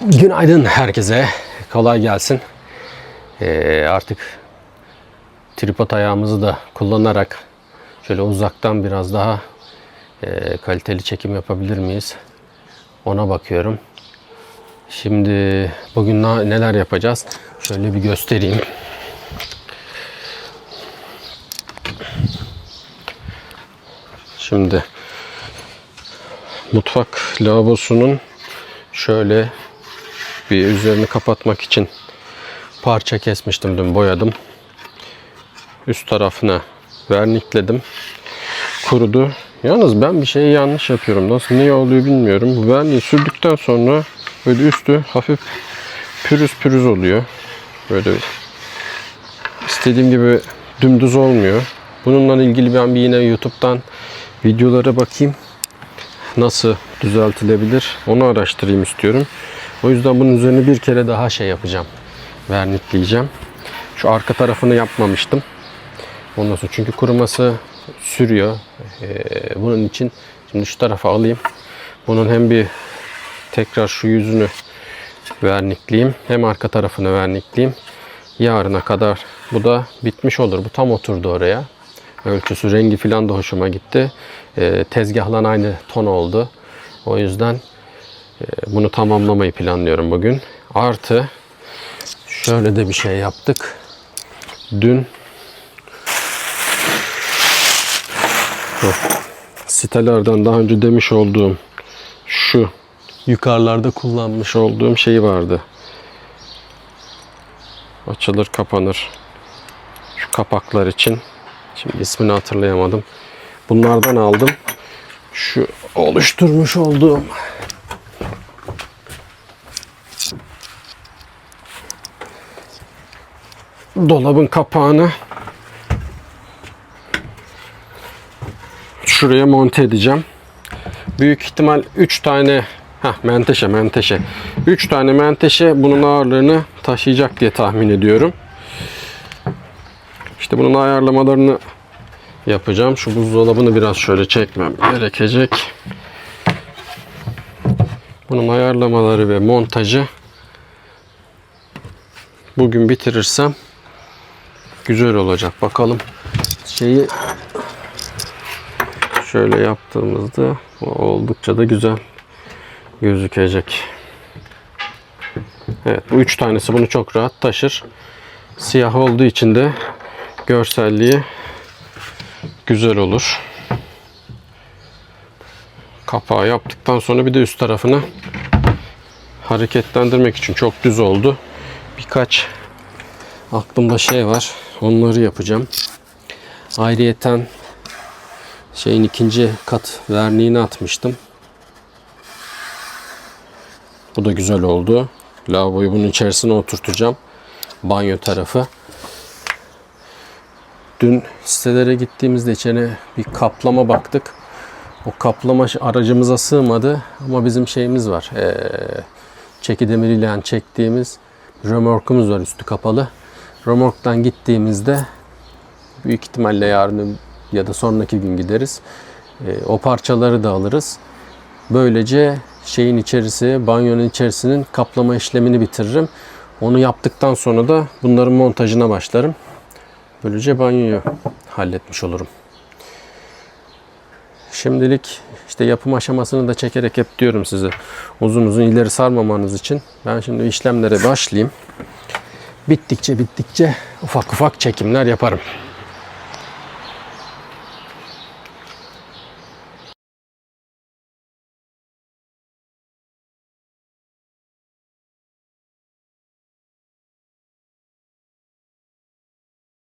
Günaydın herkese. Kolay gelsin. Ee, artık tripod ayağımızı da kullanarak şöyle uzaktan biraz daha e, kaliteli çekim yapabilir miyiz? Ona bakıyorum. Şimdi bugün neler yapacağız? Şöyle bir göstereyim. Şimdi mutfak lavabosunun şöyle bir üzerini kapatmak için parça kesmiştim dün boyadım. Üst tarafına vernikledim. Kurudu. Yalnız ben bir şeyi yanlış yapıyorum. Nasıl ne oluyor bilmiyorum. Bu verniği sürdükten sonra böyle üstü hafif pürüz pürüz oluyor. Böyle istediğim gibi dümdüz olmuyor. Bununla ilgili ben bir yine YouTube'dan videolara bakayım. Nasıl düzeltilebilir onu araştırayım istiyorum. O yüzden bunun üzerine bir kere daha şey yapacağım. Vernikleyeceğim. Şu arka tarafını yapmamıştım. Ondan sonra çünkü kuruması sürüyor. Ee, bunun için şimdi şu tarafa alayım. Bunun hem bir tekrar şu yüzünü vernikleyeyim. Hem arka tarafını vernikleyeyim. Yarına kadar bu da bitmiş olur. Bu tam oturdu oraya. Ölçüsü, rengi falan da hoşuma gitti. Ee, tezgahla aynı ton oldu. O yüzden bunu tamamlamayı planlıyorum bugün. Artı şöyle de bir şey yaptık. Dün sitelerden daha önce demiş olduğum şu yukarılarda kullanmış olduğum şey vardı. Açılır kapanır. Şu kapaklar için. Şimdi ismini hatırlayamadım. Bunlardan aldım. Şu oluşturmuş olduğum dolabın kapağını şuraya monte edeceğim. Büyük ihtimal 3 tane Heh, menteşe menteşe. 3 tane menteşe bunun ağırlığını taşıyacak diye tahmin ediyorum. İşte bunun ayarlamalarını yapacağım. Şu buzdolabını biraz şöyle çekmem gerekecek. Bunun ayarlamaları ve montajı bugün bitirirsem güzel olacak. Bakalım şeyi şöyle yaptığımızda oldukça da güzel gözükecek. Evet bu üç tanesi bunu çok rahat taşır. Siyah olduğu için de görselliği güzel olur. Kapağı yaptıktan sonra bir de üst tarafını hareketlendirmek için çok düz oldu. Birkaç aklımda şey var. Onları yapacağım. Ayrıyeten şeyin ikinci kat verniğini atmıştım. Bu da güzel oldu. Lavaboyu bunun içerisine oturtacağım. Banyo tarafı. Dün sitelere gittiğimizde içine bir kaplama baktık. O kaplama aracımıza sığmadı ama bizim şeyimiz var. Ee, çeki demiriyle çektiğimiz römorkumuz var üstü kapalı. Römorktan gittiğimizde büyük ihtimalle yarın ya da sonraki gün gideriz. Ee, o parçaları da alırız. Böylece şeyin içerisi, banyonun içerisinin kaplama işlemini bitiririm. Onu yaptıktan sonra da bunların montajına başlarım. Böylece banyoyu halletmiş olurum. Şimdilik işte yapım aşamasını da çekerek hep diyorum size. Uzun uzun ileri sarmamanız için. Ben şimdi işlemlere başlayayım. Bittikçe bittikçe ufak ufak çekimler yaparım.